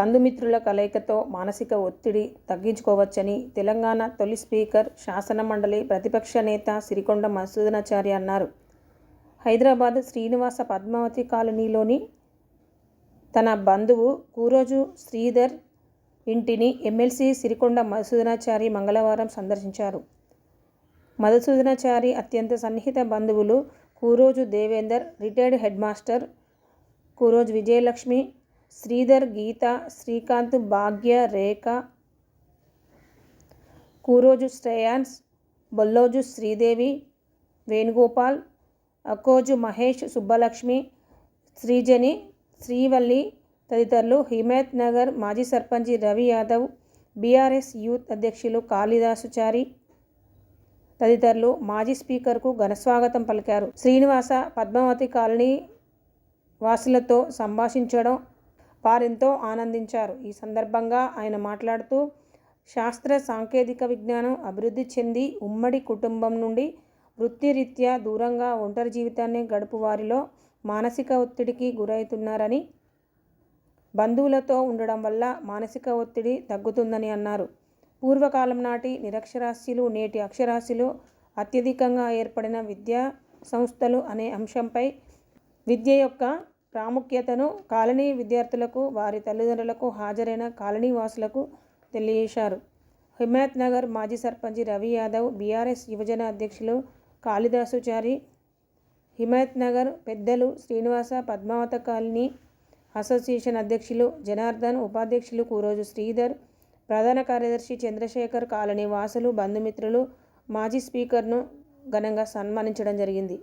బంధుమిత్రుల కలయికతో మానసిక ఒత్తిడి తగ్గించుకోవచ్చని తెలంగాణ తొలి స్పీకర్ శాసనమండలి ప్రతిపక్ష నేత సిరికొండ మసూదనాచారి అన్నారు. హైదరాబాద్ శ్రీనివాస పద్మావతి కాలనీలోని తన బంధువు కూరోజు శ్రీధర్ ఇంటిని ఎమ్మెల్సీ సిరికొండ మధుసూదనాచారి మంగళవారం సందర్శించారు. మధుసూదనాచారి అత్యంత సన్నిహిత బంధువులు Kuroju Devender retired head master Kuroju Vijayalakshmi Sridhar Geetha Srikanth Bhagya Rekha Kuroju Shreyans Bolloju Sridevi Venugopal Akoju Mahesh Subbalakshmi Srijani Srivalli తదితరులు హిమాయత్ నగర్ మాజీ సర్పంచి రవి యాదవ్ బీఆర్ఎస్ యూత్ అధ్యక్షులు కాళిదాసుచారి తదితరులు మాజీ స్పీకర్కు ఘనస్వాగతం పలికారు. శ్రీనివాస పద్మావతి కాలనీ వాసులతో సంభాషించడం వారెంతో ఆనందించారు. ఈ సందర్భంగా ఆయన మాట్లాడుతూ శాస్త్ర సాంకేతిక విజ్ఞానం అభివృద్ధి చెంది ఉమ్మడి కుటుంబం నుండి వృత్తిరీత్యా దూరంగా ఒంటరి జీవితాన్ని గడుపు వారిలో మానసిక ఒత్తిడికి గురవుతున్నారని బంధువులతో ఉండడం వల్ల మానసిక ఒత్తిడి తగ్గుతుందని అన్నారు. పూర్వకాలం నాటి నిరక్షరాస్యులు నేటి అక్షరాస్యులు అత్యధికంగా ఏర్పడిన విద్యా సంస్థలు అనే అంశంపై విద్య యొక్క ప్రాముఖ్యతను కాలనీ విద్యార్థులకు వారి తల్లిదండ్రులకు హాజరైన కాలనీ వాసులకు తెలియజేశారు. హిమాయత్ నగర్ మాజీ సర్పంచ్ రవి యాదవ్ బీఆర్ఎస్ యువజన అధ్యక్షులు కాళిదాసుచారి హిమాయత్ నగర్ పెద్దలు శ్రీనివాస పద్మావత కాలనీ అసోసియేషన్ అధ్యక్షులు జనార్దన్ ఉపాధ్యక్షులు కూరోజు శ్రీధర్ ప్రధాన కార్యదర్శి చంద్రశేఖర్ కాలనీ వాసులు బంధుమిత్రులు మాజీ స్పీకర్ను ఘనంగా సన్మానించడం జరిగింది.